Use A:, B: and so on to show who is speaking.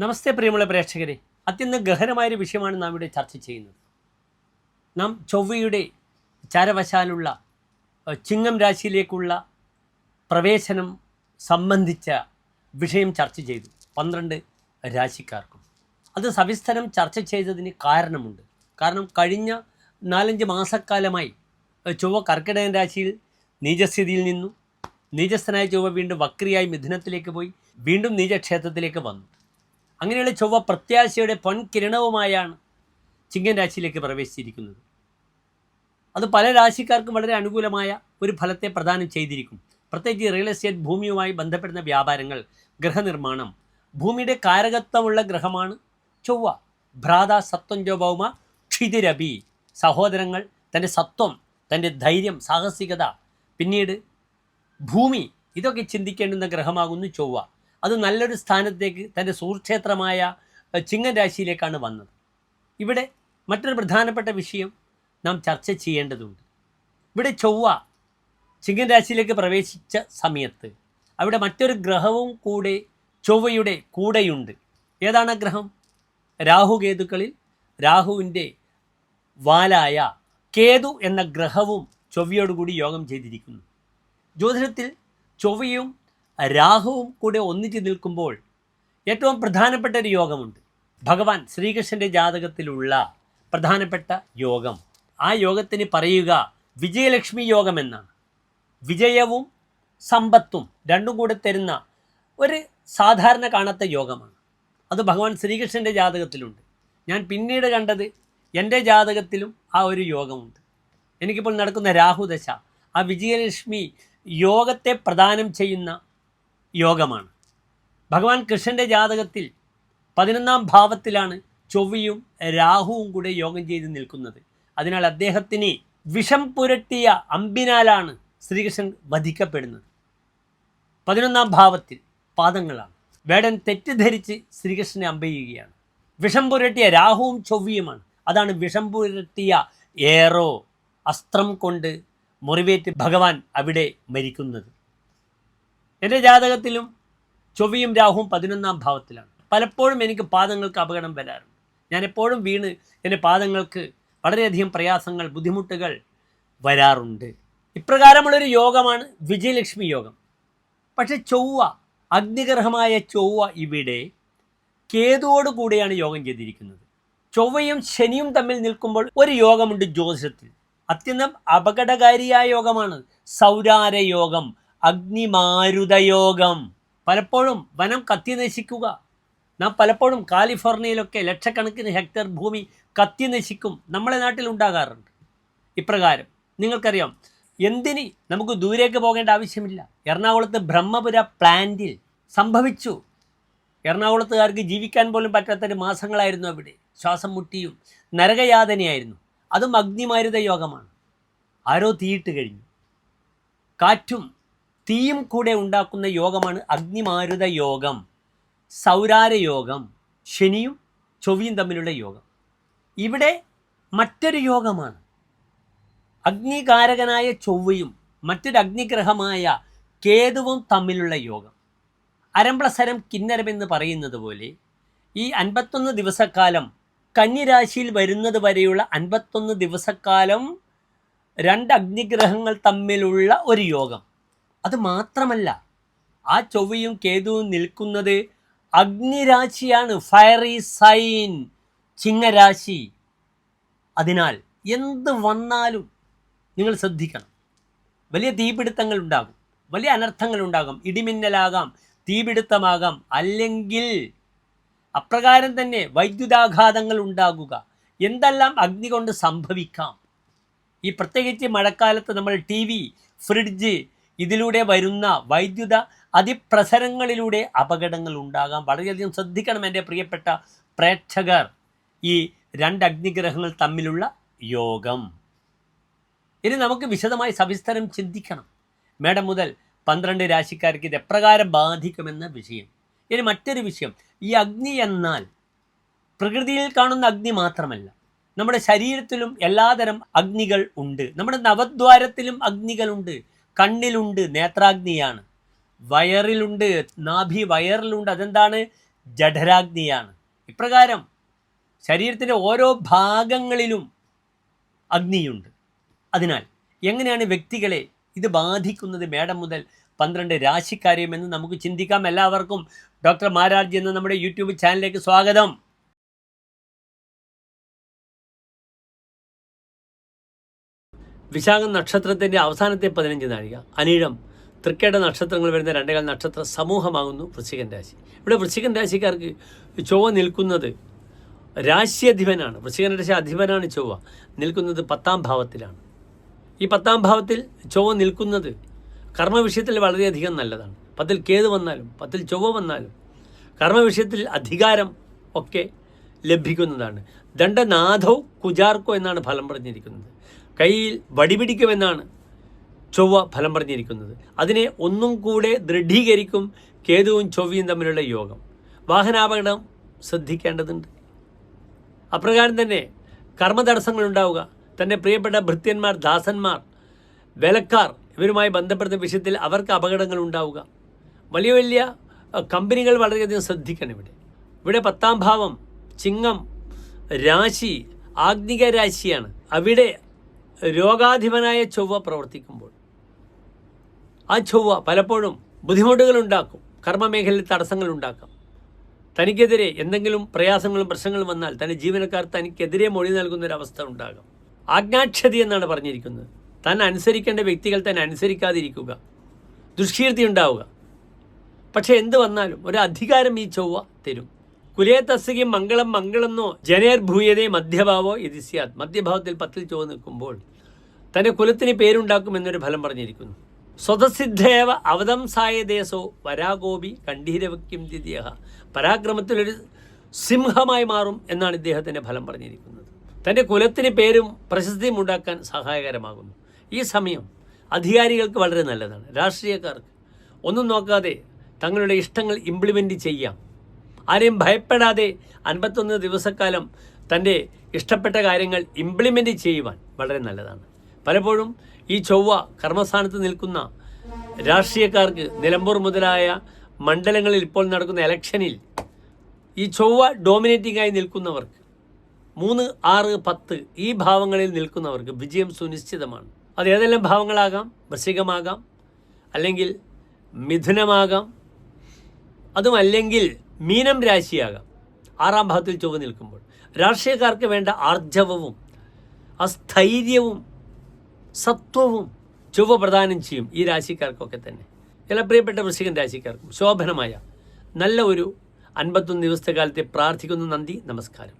A: നമസ്തേ പ്രിയമുള്ള പ്രേക്ഷകരെ. അത്യന്തം ഗഹനമായൊരു വിഷയമാണ് നാം ഇവിടെ ചർച്ച ചെയ്യുന്നത്. നാം ചൊവ്വയുടെ ചാരവശാലുള്ള ചിങ്ങം രാശിയിലേക്കുള്ള പ്രവേശനം സംബന്ധിച്ച വിഷയം ചർച്ച ചെയ്തു. പന്ത്രണ്ട് രാശിക്കാർക്കും. അത് സവിസ്തരം ചർച്ച ചെയ്തതിന് കാരണമുണ്ട്. കാരണം കഴിഞ്ഞ നാലഞ്ച് മാസക്കാലമായി ചൊവ്വ കർക്കിടകൻ രാശിയിൽ നീചസ്ഥിതിയിൽ നിന്നു. നീചസ്ഥനായ ചൊവ്വ വീണ്ടും വക്രിയായി മിഥുനത്തിലേക്ക് പോയി. വീണ്ടും നീചക്ഷേത്രത്തിലേക്ക് വന്നു. അങ്ങനെയുള്ള ചൊവ്വ പ്രത്യാശയുടെ പൊൻകിരണവുമായാണ് ചിങ്ങൻ രാശിയിലേക്ക് പ്രവേശിച്ചിരിക്കുന്നത്. അത് പല രാശിക്കാർക്കും വളരെ അനുകൂലമായ ഒരു ഫലത്തെ പ്രദാനം ചെയ്തിരിക്കും. പ്രത്യേകിച്ച് റിയൽ എസ്റ്റേറ്റ് ഭൂമിയുമായി ബന്ധപ്പെടുന്ന വ്യാപാരങ്ങൾ ഗൃഹനിർമ്മാണം ഭൂമിയുടെ കാരകത്വമുള്ള ഗ്രഹമാണ് ചൊവ്വ. ഭ്രാത സത്വം ഭൗമ ക്ഷിതിരബി സഹോദരങ്ങൾ തന്റെ സത്വം തന്റെ ധൈര്യം സാഹസികത. പിന്നീട് ഭൂമി ഇതൊക്കെ ചിന്തിക്കേണ്ടുന്ന ഗ്രഹമാകുന്നു ചൊവ്വ. അത് നല്ലൊരു സ്ഥാനത്തേക്ക് തന്റെ സുഹൃക്ഷേത്രമായ ചിങ്ങൻ രാശിയിലേക്കാണ് വന്നത്. ഇവിടെ മറ്റൊരു പ്രധാനപ്പെട്ട വിഷയം നാം ചർച്ച ചെയ്യേണ്ടതുണ്ട്. ഇവിടെ ചൊവ്വ ചിങ്ങൻ രാശിയിലേക്ക് പ്രവേശിച്ച സമയത്ത് അവിടെ മറ്റൊരു ഗ്രഹവും കൂടെ ചൊവ്വയുടെ കൂടെയുണ്ട്. ഏതാണ് ഗ്രഹം? രാഹുകേതുക്കളിൽ രാഹുവിന്റെ വാലായ കേതു എന്ന ഗ്രഹവും ചൊവ്വയോടുകൂടി യോഗം ചെയ്തിരിക്കുന്നു. ജ്യോതിഷത്തിൽ ചൊവ്വയും രാഹുവും കൂടെ ഒന്നിച്ച് നിൽക്കുമ്പോൾ ഏറ്റവും പ്രധാനപ്പെട്ട ഒരു യോഗമുണ്ട്. ഭഗവാൻ ശ്രീകൃഷ്ണന്റെ ജാതകത്തിലുള്ള പ്രധാനപ്പെട്ട യോഗം. ആ യോഗത്തിന് പറയുക വിജയലക്ഷ്മി യോഗം എന്നാണ്. വിജയവും സമ്പത്തും രണ്ടും കൂടെ തരുന്ന ഒരു സാധാരണ കാണാത്ത യോഗമാണ്. അത് ഭഗവാൻ ശ്രീകൃഷ്ണന്റെ ജാതകത്തിലുണ്ട്. ഞാൻ പിന്നീട് കണ്ടത് എന്റെ ജാതകത്തിലും ആ ഒരു യോഗമുണ്ട്. എനിക്കിപ്പോൾ നടക്കുന്ന രാഹുദശ ആ വിജയലക്ഷ്മി യോഗത്തെ പ്രദാനം ചെയ്യുന്ന യോഗമാണ്. ഭഗവാൻ കൃഷ്ണന്റെ ജാതകത്തിൽ പതിനൊന്നാം ഭാവത്തിലാണ് ചൊവ്വയും രാഹുവും കൂടെ യോഗം ചെയ്ത് നിൽക്കുന്നത്. അതിനാൽ അദ്ദേഹത്തിന് വിഷം പുരട്ടിയ അമ്പിനാലാണ് ശ്രീകൃഷ്ണൻ വധിക്കപ്പെടുന്നത്. പതിനൊന്നാം ഭാവത്തിൽ പാദങ്ങളാണ്. വേടൻ തെറ്റിദ്ധരിച്ച് ശ്രീകൃഷ്ണനെ അമ്പയുകയാണ് വിഷം പുരട്ടിയ രാഹുവും ചൊവ്വയുമാണ്. അതാണ് വിഷം പുരട്ടിയ ഏറോ അസ്ത്രം കൊണ്ട് മുറിവേറ്റ് ഭഗവാൻ അവിടെ മരിക്കുന്നത്. എന്റെ ജാതകത്തിലും ചൊവ്വയും രാഹുവും പതിനൊന്നാം ഭാവത്തിലാണ്. പലപ്പോഴും എനിക്ക് പാദങ്ങൾക്ക് അപകടം വരാറുണ്ട്. ഞാൻ എപ്പോഴും വീണ് എന്റെ പാദങ്ങൾക്ക് വളരെയധികം പ്രയാസങ്ങൾ ബുദ്ധിമുട്ടുകൾ വരാറുണ്ട്. ഇപ്രകാരമുള്ളൊരു യോഗമാണ് വിജയലക്ഷ്മി യോഗം. പക്ഷെ ചൊവ്വ അഗ്നിഗ്രഹമായ ചൊവ്വ ഇവിടെ കേതുവോട് കൂടിയാണ് യോഗം ചെയ്തിരിക്കുന്നത്. ചൊവ്വയും ശനിയും തമ്മിൽ നിൽക്കുമ്പോൾ ഒരു യോഗമുണ്ട് ജ്യോതിഷത്തിൽ. അത്യന്തം അപകടകാരിയായ യോഗമാണ് സൗരാര യോഗം. അഗ്നിമാരുതയോഗം. പലപ്പോഴും വനം കത്തി നശിക്കുക നാം പലപ്പോഴും കാലിഫോർണിയയിലൊക്കെ ലക്ഷക്കണക്കിന് ഹെക്ടർ ഭൂമി കത്തി നശിക്കും നമ്മളെ നാട്ടിൽ ഉണ്ടാകാറുണ്ട്. ഇപ്രകാരം നിങ്ങൾക്കറിയാം എന്തിന് നമുക്ക് ദൂരേക്ക് പോകേണ്ട ആവശ്യമില്ല. എറണാകുളത്ത് ബ്രഹ്മപുര പ്ലാന്റിൽ സംഭവിച്ചു. എറണാകുളത്തുകാർക്ക് ജീവിക്കാൻ പോലും പറ്റാത്തൊരു മാസങ്ങളായിരുന്നു അവിടെ. ശ്വാസം മുട്ടിയും നരകയാതനയായിരുന്നു. അതും അഗ്നിമാരുത യോഗമാണ് ആരോ തീയിട്ട് കഴിഞ്ഞു. കാറ്റും തീയും കൂടെ ഉണ്ടാക്കുന്ന യോഗമാണ് അഗ്നിമാരുത യോഗം സൗരാര യോഗം ശനിയും ചൊവ്വയും തമ്മിലുള്ള യോഗം. ഇവിടെ മറ്റൊരു യോഗമാണ്. അഗ്നികാരകനായ ചൊവ്വയും മറ്റൊരു അഗ്നിഗ്രഹമായ കേതുവും തമ്മിലുള്ള യോഗം. അരംപ്ലസരം കിന്നരമെന്ന് പറയുന്നത് പോലെ ഈ അൻപത്തൊന്ന് ദിവസക്കാലം കന്നിരാശിയിൽ വരുന്നത് വരെയുള്ള അൻപത്തൊന്ന് ദിവസക്കാലം രണ്ട് അഗ്നിഗ്രഹങ്ങൾ തമ്മിലുള്ള ഒരു യോഗം. അത് മാത്രമല്ല ആ ചൊവ്വയും കേതുവും നിൽക്കുന്നത് അഗ്നിരാശിയാണ് ഫയറി സൈൻ ചിങ്ങരാശി. അതിനാൽ എന്ത് വന്നാലും നിങ്ങൾ ശ്രദ്ധിക്കണം. വലിയ തീപിടുത്തങ്ങൾ ഉണ്ടാകും വലിയ അനർത്ഥങ്ങൾ ഉണ്ടാകും ഇടിമിന്നലാകാം തീപിടുത്തമാകാം. അല്ലെങ്കിൽ അപ്രകാരം തന്നെ വൈദ്യുതാഘാതങ്ങൾ ഉണ്ടാകുക. എന്തെല്ലാം അഗ്നി കൊണ്ട് സംഭവിക്കാം? ഈ പ്രത്യേകിച്ച് മഴക്കാലത്ത് നമ്മൾ ടി വി ഫ്രിഡ്ജ് ഇതിലൂടെ വരുന്ന വൈദ്യുത അതിപ്രസരങ്ങളിലൂടെ അപകടങ്ങൾ ഉണ്ടാകാം. വളരെയധികം ശ്രദ്ധിക്കണം എന്റെ പ്രിയപ്പെട്ട പ്രേക്ഷകർ. ഈ രണ്ട് അഗ്നിഗ്രഹങ്ങൾ തമ്മിലുള്ള യോഗം. ഇനി നമുക്ക് വിശദമായി സവിസ്തരം ചിന്തിക്കണം. മേഡം മുതൽ പന്ത്രണ്ട് രാശിക്കാർക്ക് ഇത് എപ്രകാരം ബാധിക്കുമെന്ന വിഷയം. ഇനി മറ്റൊരു വിഷയം. ഈ അഗ്നി എന്നാൽ പ്രകൃതിയിൽ കാണുന്ന അഗ്നി മാത്രമല്ല. നമ്മുടെ ശരീരത്തിലും എല്ലാതരം അഗ്നികൾ ഉണ്ട്. നമ്മുടെ നവദ്വാരത്തിലും അഗ്നികളുണ്ട് കണ്ണിലുണ്ട് നേത്രാഗ്നിയാണ്. വയറിലുണ്ട് നാഭി വയറിലുണ്ട് അതെന്താണ്? ജഠരാഗ്നിയാണ്. ഇപ്രകാരം ശരീരത്തിന്റെ ഓരോ ഭാഗങ്ങളിലും അഗ്നിയുണ്ട്. അതിനാൽ എങ്ങനെയാണ് വ്യക്തികളെ ഇത് ബാധിക്കുന്നത്? മേഡം മുതൽ പന്ത്രണ്ട് രാശിക്കാരെയും എന്ന് നമുക്ക് ചിന്തിക്കാം. എല്ലാവർക്കും ഡോക്ടർ മാരാർജി എന്ന നമ്മുടെ യൂട്യൂബ് ചാനലിലേക്ക് സ്വാഗതം. വിശാഖം നക്ഷത്രത്തിന്റെ അവസാനത്തെ പതിനഞ്ച് നാഴിക. അനീഴം തൃക്കേട നക്ഷത്രങ്ങൾ വരുന്ന രണ്ടേകാൽ നക്ഷത്ര സമൂഹമാകുന്നു വൃശ്ചികൻ രാശി. ഇവിടെ വൃശ്ചികൻ രാശിക്കാർക്ക് ചൊവ്വ നിൽക്കുന്നത് രാശ്യധിപനാണ്. വൃശ്ചികൻ രാശി അധിപനാണ് ചൊവ്വ. നിൽക്കുന്നത് പത്താം ഭാവത്തിലാണ്. ഈ പത്താം ഭാവത്തിൽ ചൊവ്വ നിൽക്കുന്നത് കർമ്മവിഷയത്തിൽ വളരെയധികം നല്ലതാണ്. പത്തിൽ കേത് വന്നാലും പത്തിൽ ചൊവ്വ വന്നാലും കർമ്മവിഷയത്തിൽ അധികാരം ഒക്കെ ലഭിക്കുന്നതാണ്. ദണ്ഡനാഥോ കുജാർക്കോ എന്നാണ് ഫലം പറഞ്ഞിരിക്കുന്നത്. കയ്യിൽ വടിപിടിക്കുമെന്നാണ് ചൊവ്വ ഫലം പറഞ്ഞിരിക്കുന്നത്. അതിനെ ഒന്നും കൂടെ ദൃഢീകരിക്കും കേതുവും ചൊവ്വയും തമ്മിലുള്ള യോഗം. വാഹനാപകടം ശ്രദ്ധിക്കേണ്ടതുണ്ട്. അപ്രകാരം തന്നെ കർമ്മതടസ്സങ്ങൾ ഉണ്ടാവുക. തന്റെ പ്രിയപ്പെട്ട ഭൃത്യന്മാർ ദാസന്മാർ വിലക്കാർ ഇവരുമായി ബന്ധപ്പെടുന്ന വിഷയത്തിൽ അവർക്ക് അപകടങ്ങൾ ഉണ്ടാവുക. വലിയ വലിയ കമ്പനികൾ വളരെയധികം ശ്രദ്ധിക്കണം ഇവിടെ. ഇവിടെ പത്താം ഭാവം ചിങ്ങം രാശി ആഗ്നിക രാശിയാണ്. അവിടെ രോഗാധിപനായ ചൊവ്വ പ്രവർത്തിക്കുമ്പോൾ ആ ചൊവ്വ പലപ്പോഴും ബുദ്ധിമുട്ടുകൾ ഉണ്ടാക്കും കർമ്മമേഖലയിൽ തടസ്സങ്ങൾ ഉണ്ടാക്കാം തനിക്കെതിരെ എന്തെങ്കിലും പ്രയാസങ്ങളും പ്രശ്നങ്ങളും വന്നാൽ തന്റെ ജീവനക്കാർ തനിക്കെതിരെ മൊഴി നൽകുന്നൊരവസ്ഥ ഉണ്ടാകാം. ആജ്ഞാക്ഷതി എന്നാണ് പറഞ്ഞിരിക്കുന്നത്. താൻ അനുസരിക്കേണ്ട വ്യക്തികൾ തന്നെ അനുസരിക്കാതിരിക്കുക. ദുഷ്കീർത്തി ഉണ്ടാവുക. പക്ഷേ എന്ത് വന്നാലും ഒരു അധികാരം ഈ ചൊവ്വ തരും. കുലേ തസ്സുകി മംഗളം മംഗളെന്നോ ജനേർ ഭൂയതേ മധ്യഭാവോ ഇത് സ്യാത്. മധ്യഭാവത്തിൽ പത്തിൽ ചോ നിൽക്കുമ്പോൾ തന്റെ കുലത്തിന് പേരുണ്ടാക്കുമെന്നൊരു ഫലം പറഞ്ഞിരിക്കുന്നു. സ്വതസിദ്ധേവ അവതംസായ ദേശോ വരാഗോപി കണ്ഠീരവക്യം ദ്വിതീയ പരാക്രമത്തിലൊരു സിംഹമായി മാറും എന്നാണ് ഇദ്ദേഹത്തിന്റെ ഫലം പറഞ്ഞിരിക്കുന്നത്. തന്റെ കുലത്തിന് പേരും പ്രശസ്തിയും ഉണ്ടാക്കാൻ സഹായകരമാകുന്നു. ഈ സമയം അധികാരികൾക്ക് വളരെ നല്ലതാണ്. രാഷ്ട്രീയക്കാർക്ക് ഒന്നും നോക്കാതെ തങ്ങളുടെ ഇഷ്ടങ്ങൾ ഇംപ്ലിമെന്റ് ചെയ്യാം. ആരെയും ഭയപ്പെടാതെ അൻപത്തൊന്ന് ദിവസക്കാലം തന്റെ ഇഷ്ടപ്പെട്ട കാര്യങ്ങൾ ഇംപ്ലിമെന്റ് ചെയ്യുവാൻ വളരെ നല്ലതാണ്. പലപ്പോഴും ഈ ചൊവ്വ കർമ്മസ്ഥാനത്ത് നിൽക്കുന്ന രാഷ്ട്രീയക്കാർക്ക് നിലമ്പൂർ മുതലായ മണ്ഡലങ്ങളിൽ ഇപ്പോൾ നടക്കുന്ന ഇലക്ഷനിൽ ഈ ചൊവ്വ ഡോമിനേറ്റിംഗ് ആയി നിൽക്കുന്നവർക്ക് മൂന്ന് ആറ് പത്ത് ഈ ഭാവങ്ങളിൽ നിൽക്കുന്നവർക്ക് വിജയം സുനിശ്ചിതമാണ്. അത് ഏതെല്ലാം ഭാവങ്ങളാകാം? വൃശ്ചികമാകാം അല്ലെങ്കിൽ മിഥുനമാകാം അതുമല്ലെങ്കിൽ മീനം രാശിയാകാം. ആറാം ഭാഗത്തിൽ ചൊവ്വ നിൽക്കുമ്പോൾ രാഷ്ട്രീയക്കാർക്ക് വേണ്ട ആർജവവും അസ്ഥൈര്യവും സത്വവും ചൊവ്വ പ്രദാനം ചെയ്യും ഈ രാശിക്കാർക്കൊക്കെ തന്നെ. ചില പ്രിയപ്പെട്ട വൃശ്ചികൻ രാശിക്കാർക്കും ശോഭനമായ നല്ല ഒരു അൻപത്തൊന്ന് ദിവസത്തെ കാലത്തെ പ്രാർത്ഥിക്കുന്നു നന്ദി നമസ്കാരം.